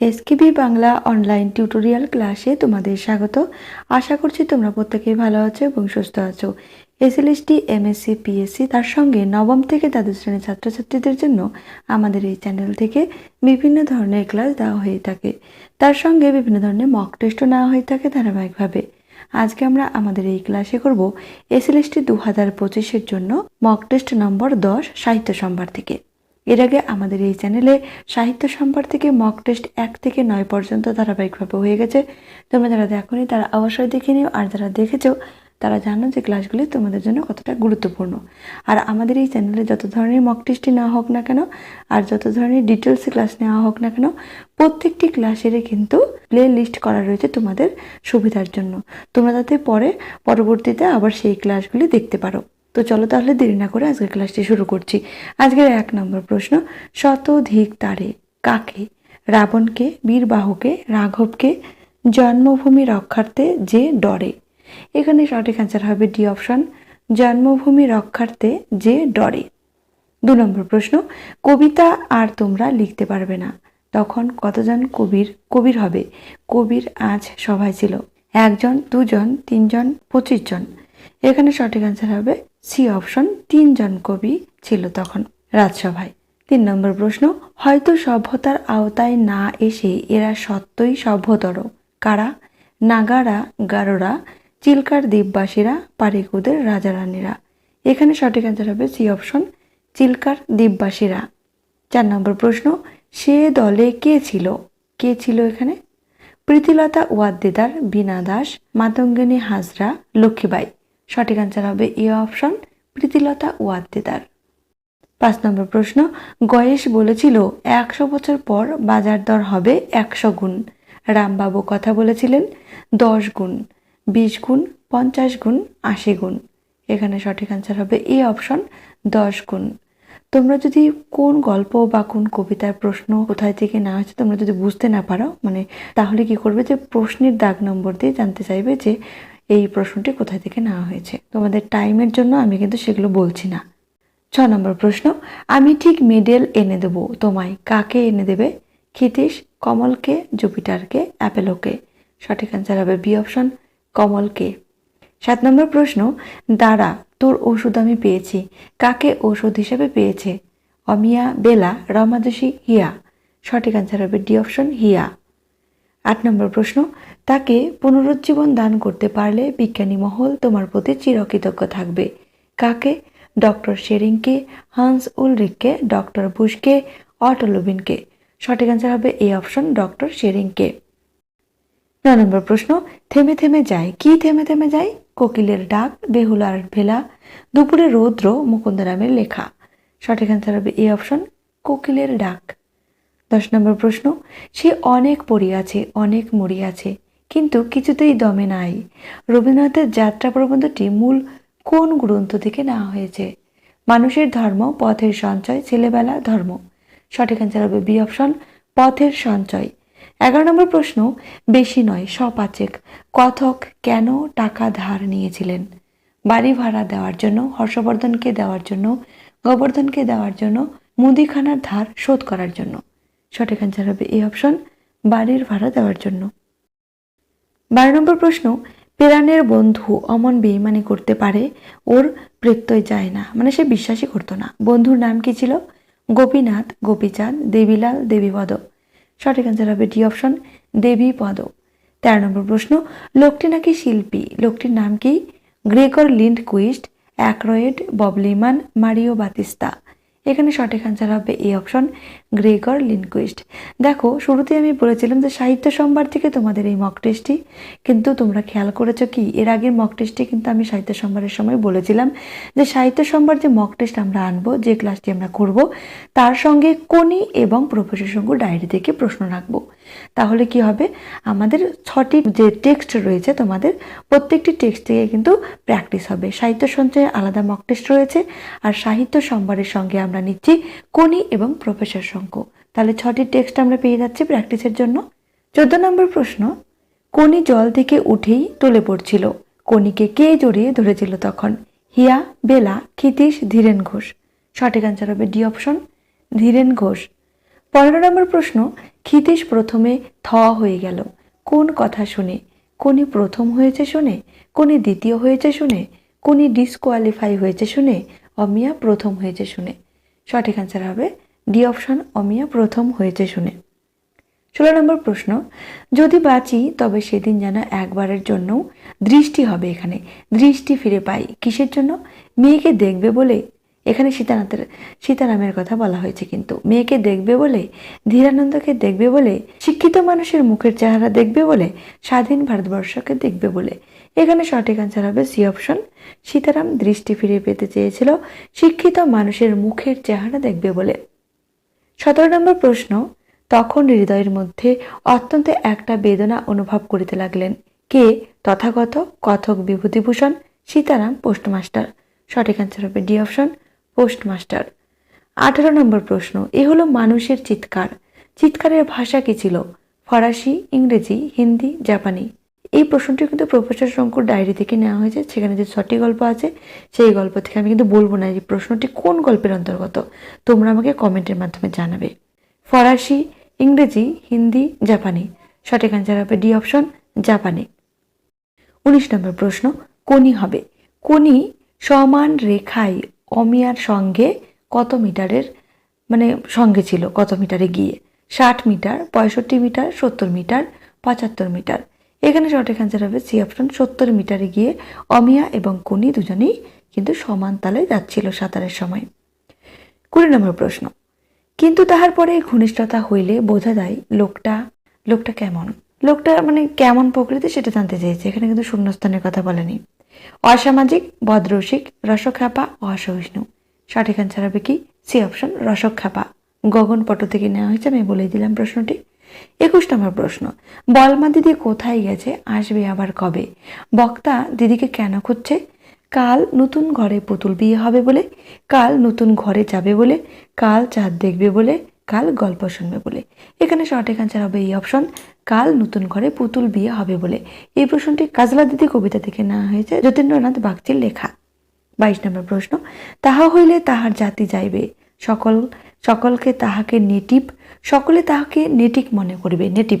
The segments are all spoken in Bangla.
এসকেবি বাংলা অনলাইন টিউটোরিয়াল ক্লাসে তোমাদের স্বাগত। আশা করছি তোমরা প্রত্যেকেই ভালো আছো এবং সুস্থ আছো। এসএলএসটি এমএসসি পিএসসি তার সঙ্গে নবম থেকে দ্বাদশ শ্রেণির ছাত্রছাত্রীদের জন্য আমাদের এই চ্যানেল থেকে বিভিন্ন ধরনের ক্লাস দেওয়া হয়ে থাকে। তার সঙ্গে বিভিন্ন ধরনের মক টেস্টও নেওয়া হয়ে থাকে ধারাবাহিকভাবে। আজকে আমরা আমাদের এই ক্লাসে করব এসএলএসটি দু হাজার পঁচিশের জন্য মক টেস্ট নম্বর দশ, সাহিত্য সম্ভার থেকে। এর আগে আমাদের এই চ্যানেলে সাহিত্য সম্ভার থেকে মক টেস্ট এক থেকে নয় পর্যন্ত ধারাবাহিকভাবে হয়ে গেছে। তোমরা যারা দেখোনি, তারা অবশ্যই দেখে নিও। আর যারা দেখেছ, তারা জানো যে ক্লাসগুলি তোমাদের জন্য কতটা গুরুত্বপূর্ণ। আর আমাদের এই চ্যানেলে যত ধরনের মক টেস্টই নেওয়া হোক না কেন, আর যত ধরনের ডিটেলস ক্লাস নেওয়া হোক না কেন, প্রত্যেকটি ক্লাসেরই কিন্তু প্লে লিস্ট করা রয়েছে তোমাদের সুবিধার জন্য। তোমরা যাতে পরে, পরবর্তীতে আবার সেই ক্লাসগুলি দেখতে পারো। তো চলো তাহলে দেরি না করে আজকের ক্লাসটি শুরু করছি। আজকের এক নম্বর প্রশ্ন, শতধিক তারে কাকে? রাবণকে, বীরবাহুকে, রাঘবকে, জন্মভূমি রক্ষার্থে যে ডরে? এখানে সঠিক অ্যান্সার হবে ডি অপশন, জন্মভূমি রক্ষার্থে যে ডরে। দু নম্বর প্রশ্ন, কবিতা আর তোমরা লিখতে পারবে না। তখন কতজন কবির কবির হবে? কবির আজ সভায় ছিল। একজন, দুজন, তিনজন, পঁচিশ জন। এখানে সঠিক অ্যান্সার হবে সি অপশন তিনজন কবি ছিল তখন রাজসভায়। তিন নম্বর প্রশ্ন, হয়তো সভ্যতার আওতায় না এসে এরা সত্যই সভ্যতর। কারা? নাগারা, গারোরা, চিল্কার দ্বীপবাসীরা, পারিকুদের রাজারানীরা। এখানে সঠিক অ্যান্সার হবে সি অপশন চিল্কার দ্বীপবাসীরা। চার নম্বর প্রশ্ন, সে দলে কে ছিল? কে ছিল এখানে? প্রীতিলতা ওয়াদ্দেদার, বীণা দাস, মাতঙ্গিনী হাজরা লক্ষ্মীবাই সঠিক অ্যান্সার হবে এ অপশন প্রীতিলতা ওয়াদ্দেদার। পাঁচ নম্বর প্রশ্ন, গয়েশ বলেছিল, একশো বছর পর বাজার দর হবে একশো গুণ। রামবাবু কথা বলেছিলেন, দশ গুণ, বিশ গুণ, পঞ্চাশ গুণ, আশি গুণ। এখানে সঠিক অ্যান্সার হবে এ অপশন দশ গুণ। তোমরা যদি কোন গল্প বা কোন কবিতার প্রশ্ন কোথায় থেকে না হয়েছে তোমরা যদি বুঝতে না পারো মানে তাহলে কি করবে যে প্রশ্নের দাগ নম্বর দিয়ে জানতে চাইবে যে এই প্রশ্নটি কোথায় থেকে নেওয়া হয়েছে? তোমাদের টাইমের জন্য আমি কিন্তু সেগুলো বলছি না। ছ নম্বর প্রশ্ন, আমি ঠিক মেডেল এনে দেবো। তোমায় কাকে এনে দেবে? ক্ষিতীশ, কমলকে, জুপিটারকে, অ্যাপেলোকে? সঠিক অ্যান্সার হবে বি অপশন কমলকে। সাত নম্বর প্রশ্ন, দাঁড়া, তোর ওষুধ আমি পেয়েছি। কাকে ওষুধ হিসেবে পেয়েছে? অমিয়া, বেলা, রমাদোষী, হিয়া? সঠিক অ্যান্সার হবে ডি অপশন হিয়া। আট নম্বর প্রশ্ন, তাকে পুনরুজ্জীবন দান করতে পারলে বিজ্ঞানী মহল তোমার প্রতি চিরকৃতজ্ঞ থাকবে। কাকে? ডক্টর শেরিংকে, হান্স উলরিককে, ডক্টর বুশকে, অটোলোবিনকে। সঠিক অ্যান্সার হবে এই অপশন ডক্টর শেরিংকে। ন নম্বর প্রশ্ন, থেমে থেমে যায়। কি থেমে থেমে যায়? কোকিলের ডাক, বেহুলার ভেলা, দুপুরে রৌদ্র মুকুন্দরামের লেখা। সঠিক অ্যান্সার হবে এই অপশন, কোকিলের ডাক। দশ নম্বর প্রশ্ন, সে অনেক পড়িয়াছে অনেক মরিয়াছে কিন্তু কিছুতেই দমে নাই। রবীন্দ্রনাথের যাত্রা প্রবন্ধটি মূল কোন গ্রন্থ থেকে নেওয়া হয়েছে? মানুষের ধর্ম, পথের সঞ্চয়, ছেলেবেলা ধর্ম। সঠিক অ্যান্সার হবে বি অপশন পথের সঞ্চয়। এগারো নম্বর প্রশ্ন, বেশি নয় সপাচেক কথক কেন টাকা ধার নিয়েছিলেন? বাড়ি ভাড়া দেওয়ার জন্য, হর্ষবর্ধনকে দেওয়ার জন্য, গোবর্ধনকে দেওয়ার জন্য, মুদিখানার ধার শোধ করার জন্য। সঠিক অ্যান্সার হবে এই অপশন বাড়ির ভাড়া দেওয়ার জন্য। বারো নম্বর প্রশ্ন, পেরানের বন্ধু অমন বেইমানি করতে পারে, ওর প্রত্যয় যায় না মানে সে বিশ্বাসই করতো না। বন্ধুর নাম কি ছিল? গোপীনাথ, গোপীচাঁদ, দেবীলাল, দেবীপদ। সঠিক অ্যান্সার হবে ডি অপশন দেবীপদ। তেরো নম্বর প্রশ্ন, লোকটি নাকি শিল্পী? লোকটির নাম কি? গ্রেগর লিন্ড কুইস্ট অ্যাক্রয়েড, ববলিমান, মারিও বাতিস্তা। এখানে সঠিক অ্যান্সার হবে এই অপশন গ্রেগর লিনকুইস্ট দেখো, শুরুতে আমি বলেছিলাম যে সাহিত্য সম্ভার থেকে তোমাদের এই মক টেস্টটি কিন্তু তোমরা খেয়াল করেছ কি? এর আগের মক টেস্টটি কিন্তু আমি সাহিত্য সম্ভারের সময় বলেছিলাম যে সাহিত্য সম্ভার যে মক টেস্ট আমরা আনব, যে ক্লাসটি আমরা করব, তার সঙ্গে কোনি এবং প্রফেসর সঙ্গ ডায়েরি থেকে প্রশ্ন রাখব। তাহলে কি হবে? আমাদের ছটি যে টেক্সট রয়েছে তোমাদের, প্রত্যেকটি টেক্সট থেকে কিন্তু প্র্যাকটিস হবে। সাহিত্য সঞ্চয়ে আলাদা মক টেস্ট রয়েছে আর সাহিত্য সম্ভারের সঙ্গে আমরা নিচ্ছি কোনি এবং প্রফেসর শঙ্ক তাহলে ছটি টেক্সট আমরা পেয়ে যাচ্ছি প্র্যাকটিসের জন্য। চোদ্দ নম্বর প্রশ্ন কোনি জল থেকে উঠেই টলে পড়ছিল। কোনিকে কে জড়িয়ে ধরেছিল তখন? হিয়া, বেলা, ক্ষিতীশ, ধীরেন ঘোষ। সঠিক অ্যান্সার হবে ডি অপশন, ধীরেন ঘোষ। পনেরো নম্বর প্রশ্ন, ক্ষিতীশ প্রথমে থ হয়ে গেল। কোন কথা শুনে? কোনি প্রথম হয়েছে শুনে? কোনি দ্বিতীয় হয়েছে শুনে? কোনি ডিসকোয়ালিফাই হয়েছে শুনে? অমিয়া প্রথম হয়েছে শুনে। সঠিক অ্যান্সার হবে ডি অপশন অমিয়া প্রথম হয়েছে শুনে। ষোলো নম্বর প্রশ্ন, যদি বাঁচি তবে সেদিন যেন একবারের জন্য দৃষ্টি হবে এখানে। দৃষ্টি ফিরে পাই কিসের জন্য? মেয়েকে দেখবে বলে এখানে সীতানাথের, সীতারামের কথা বলা হয়েছে কিন্তু। মেয়েকে দেখবে বলে, ধীরানন্দকে দেখবে বলে, শিক্ষিত মানুষের মুখের চেহারা দেখবে বলে, স্বাধীন ভারতবর্ষকে দেখবে বলে। এখানে সঠিক অ্যান্সার হবে সি অপশন সীতারাম দৃষ্টি ফিরে পেতে চেয়েছিল, শিক্ষিত মানুষের মুখের চেহারা দেখবে বলে। সতেরো নম্বর প্রশ্ন, তখন হৃদয়ের মধ্যে অত্যন্ত একটা বেদনা অনুভব করিতে লাগলেন। কে? তথাগত কথক বিভূতিভূষণ, সীতারাম পোস্টমাস্টার। সঠিক অ্যান্সার হবে ডি অপশন পোস্টমাস্টার। আঠারো নম্বর প্রশ্ন, এ হলো মানুষের চিৎকার। চিৎকারের ভাষা কি ছিল? ফরাসি, ইংরেজি, হিন্দি, জাপানি। এই প্রশ্নটি কিন্তু প্রফেসর শঙ্কর ডায়েরি থেকে নেওয়া হয়েছে। সেখানে যে ছটি গল্প আছে, সেই গল্প থেকে আমি কিন্তু বলব না এই প্রশ্নটি কোন গল্পের অন্তর্গত। তোমরা আমাকে কমেন্টের মাধ্যমে জানাবে। ফরাসি, ইংরেজি, হিন্দি, জাপানি। সঠিক অ্যান্সার হবে ডি অপশন, জাপানি। উনিশ নম্বর প্রশ্ন কোনি হবে। কোনি সমান রেখায় অমিয়ার সঙ্গে কত মিটারের মানে সঙ্গে ছিল কত মিটারে গিয়ে? ষাট মিটার, পঁয়ষট্টি মিটার, সত্তর মিটার, পঁচাত্তর মিটার। এখানে সঠিক অ্যান্সার হবে সি অপশন সত্তর মিটারে গিয়ে অমিয়া এবং কোনি দুজনেই কিন্তু সমান তালে যাচ্ছিল সাঁতারের সময়। কুড়ি নম্বর প্রশ্ন। কিন্তু তাহার পরে ঘনিষ্ঠতা হইলে বোঝা যায় লোকটা লোকটা কেমন? লোকটা মানে কেমন প্রকৃতি সেটা জানতে চেয়েছে। এখানে কিন্তু শূন্যস্থানের কথা বলেনি। অসামাজিক, বদরসিক রসখ্যাপা অসহিষ্ণু। সঠিক অ্যান্সার হবে কি? সি অপশন রসখ্যাপা গগন পট থেকে নেওয়া হয়েছে, আমি বলে দিলাম প্রশ্নটি। একুশ নম্বর প্রশ্ন, বলমা দিদি কোথায় গেছে, আসবে আবার কবে? বক্তা দিদিকে কেন খুঁজছে? কাল নতুন ঘরে পুতুল বিয়ে হবে বলে, কাল নতুন ঘরে যাবে বলে, কাল চাঁদ দেখবে বলে কাল গল্প শুনবে বলে। এখানে সঠিক অ্যান্সার হবে এই অপশন কাল নতুন ঘরে পুতুল বিয়ে হবে বলে। এই প্রশ্নটি কাজলা দিদি কবিতা থেকে নেওয়া হয়েছে যতীন্দ্রনাথ বাগচির লেখা। বাইশ নম্বর প্রশ্ন, তাহা হইলে তাহার জাতি যাইবে। সকল, সকলকে তাহাকে নেটিভ সকলে তাহাকে নেটিক মনে করবে। নেটিভ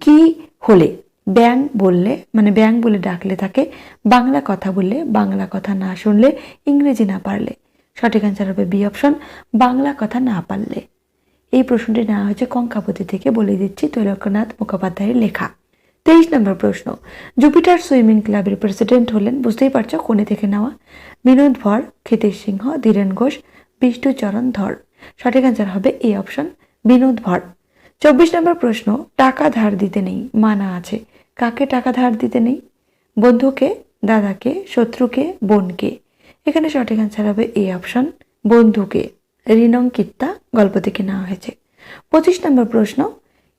কি হলে? ব্যাং বললে মানে ব্যাং বলে ডাকলে তাকে, বাংলা কথা বললে, বাংলা কথা না শুনলে ইংরেজি না পারলে। সঠিক অ্যান্সার হবে বি অপশন বাংলা কথা না পারলে। এই প্রশ্নটি নেওয়া হয়েছে কঙ্কাবতী থেকে বলে দিচ্ছি তৈলক্যনাথ মুখোপাধ্যায়ের লেখা। তেইশ নম্বর প্রশ্ন, জুপিটার সুইমিং ক্লাবের প্রেসিডেন্ট হলেন, বুঝতেই পারছ কোনে থেকে নেওয়া। বিনোদ ভর, ক্ষিতেশ সিংহ, ধীরেন ঘোষ বিষ্ণুচরণ ধর। সঠিক অ্যান্সার হবে এই অপশন বিনোদ ভর। চব্বিশ নম্বর প্রশ্ন, টাকা ধার দিতে নেই, মানা আছে। কাকে টাকা ধার দিতে নেই? বন্ধুকে, দাদাকে, শত্রুকে, বোনকে। এখানে সঠিক অ্যান্সার হবে এই অপশন বন্ধুকে। ঋণঙ্কিতা গল্প থেকে নেওয়া হয়েছে। পঁচিশ নম্বর প্রশ্ন,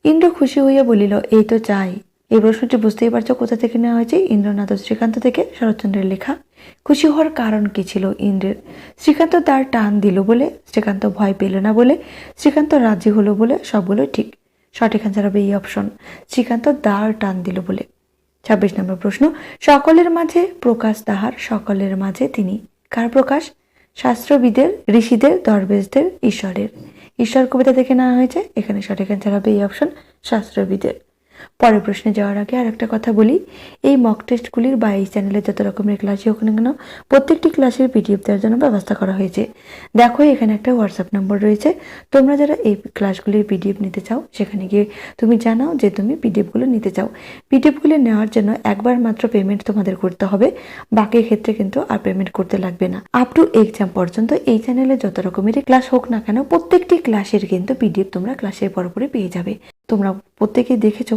ইন্দ্র খুশি হইয়া বলিল, এই তো চাই। এই প্রশ্নটি বুঝতেই পারছ কোথা থেকে নেওয়া হয়েছে? ইন্দ্রনাথ শ্রীকান্ত থেকে শরৎচন্দ্রের লেখা। খুশি হওয়ার কারণ কি ছিল ইন্দ্রের? শ্রীকান্ত তার টান দিল বলে, শ্রীকান্ত ভয় পেল না বলে, শ্রীকান্ত রাজি হলো বলে সবগুলো ঠিক। সঠিক অ্যান্সার হবে এই অপশন শ্রীকান্ত দাঁড় টান দিল বলে। ছাব্বিশ নম্বর প্রশ্ন, সকলের মাঝে প্রকাশ তাহার, সকলের মাঝে তিনি। কার প্রকাশ? শাস্ত্রবিদের, ঋষিদের দরবেশদের ঈশ্বরের। ঈশ্বর কবিতা থেকে নেওয়া হয়েছে। এখানে সঠিক অ্যান্সার হবে এই অপশন শাস্ত্রবিদের। পরের প্রশ্নে যাওয়ার আগে আর একটা কথা বলি। এই মক টেস্টগুলির বা এই চ্যানেলে যত রকমের ক্লাসই হোক না কেন প্রত্যেকটি ক্লাসের পিডিএফ দেওয়ার জন্য ব্যবস্থা করা হয়েছে। দেখো, এখানে একটা হোয়াটসঅ্যাপ নম্বর রয়েছে। তোমরা যারা এই ক্লাসগুলির পিডিএফ নিতে চাও, সেখানে গিয়ে তুমি জানাও যে তুমি পিডিএফগুলো নিতে চাও। পিডিএফগুলো নেওয়ার জন্য একবার মাত্র পেমেন্ট তোমাদের করতে হবে। বাকি ক্ষেত্রে কিন্তু আর পেমেন্ট করতে লাগবে না। আপ টু এক্সাম পর্যন্ত এই চ্যানেলে যত রকমের ক্লাস হোক না কেন, প্রত্যেকটি ক্লাসের কিন্তু পিডিএফ তোমরা ক্লাসের পরপরই পেয়ে যাবে। তোমরা প্রত্যেকেই দেখেছ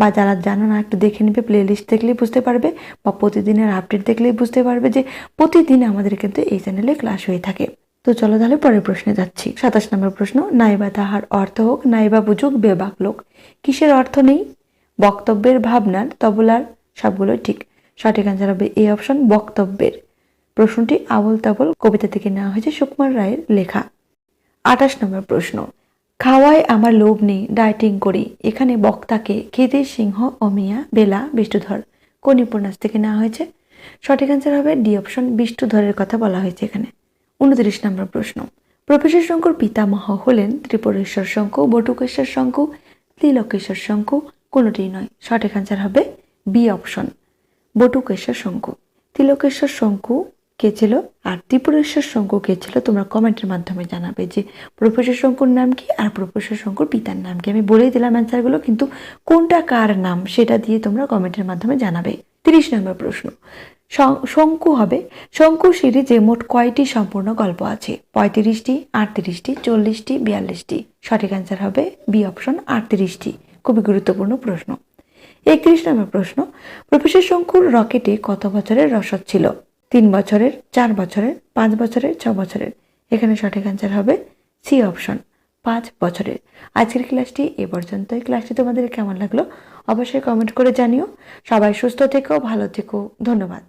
বা যারা জানো না, একটু দেখে নেবে প্লে লিস্ট দেখলেই বুঝতে পারবে বা প্রতিদিনের আপডেট দেখলেই বুঝতে পারবে যে প্রতিদিন আমাদের কিন্তু এই চ্যানেলে ক্লাস হয়ে থাকে। তো চলো তাহলে পরের প্রশ্নে যাচ্ছি। সাতাশ নম্বর প্রশ্ন নাইবা তাহার অর্থ হোক নাইবা বুঝুক, বেবাক লোক। কিসের অর্থ নেই? বক্তব্যের ভাবনার তবলার সবগুলো ঠিক। সঠিক অ্যান্সার হবে এই অপশন বক্তব্যের। প্রশ্নটি আবল তাবল কবিতা থেকে নেওয়া হয়েছে সুকুমার রায়ের লেখা। আঠাশ নম্বর প্রশ্ন খাওয়ায় আমার লোভ নেই ডায়েটিং করি। এখানে বক্তাকে খেতে সিংহ অমিয়া বেলা বিষ্ণুধর। কোন উপন্যাস থেকে নেওয়া হয়েছে। সঠিক অ্যান্সার হবে ডি অপশন বিষ্ণুধরের কথা বলা হয়েছে এখানে। উনত্রিশ নম্বর প্রশ্ন। প্রফেসর শঙ্কুর পিতামহ হলেন ত্রিপুরেশ্বর শঙ্কু, বটুকেশ্বর শঙ্কু, ত্রিলোকেশ্বর শঙ্কু কোনোটিই নয়। সঠিক অ্যান্সার হবে বি অপশন, বটুকেশ্বর শঙ্কু। তিলকেশ্বর শঙ্কু কে ছিল? আর ত্রিপুরেশ্বর শঙ্কু কে ছিল? তোমরা কমেন্টের মাধ্যমে জানাবে যে প্রফেসর শঙ্কুর নাম কি আর প্রফেসর শঙ্কুর পিতার নাম কি? আমি বলেই দিলাম অ্যান্সারগুলো কিন্তু কোনটা কার নাম সেটা দিয়ে তোমরা কমেন্টের মাধ্যমে জানাবে। তিরিশ নম্বর প্রশ্ন। শঙ্কু হবে। শঙ্কু সিরিজে মোট কয়টি সম্পূর্ণ গল্প আছে? পঁয়ত্রিশটি, আটত্রিশটি, চল্লিশটি, বিয়াল্লিশটি। সঠিক অ্যান্সার হবে বি অপশন আটত্রিশটি। খুবই গুরুত্বপূর্ণ প্রশ্ন। একত্রিশ নম্বর প্রশ্ন। প্রফেসর শঙ্কুর রকেটে কত বছরের রসদ ছিল? তিন বছরের, চার বছরের, পাঁচ বছরের, ছ বছরের। এখানে সঠিক অ্যান্সার হবে সি অপশন পাঁচ বছরের। আজকের ক্লাসটি এ পর্যন্ত এই ক্লাসটি তোমাদের কেমন লাগল? অবশ্যই কমেন্ট করে জানিও। সবাই সুস্থ থেকো, ভালো থেকো। ধন্যবাদ।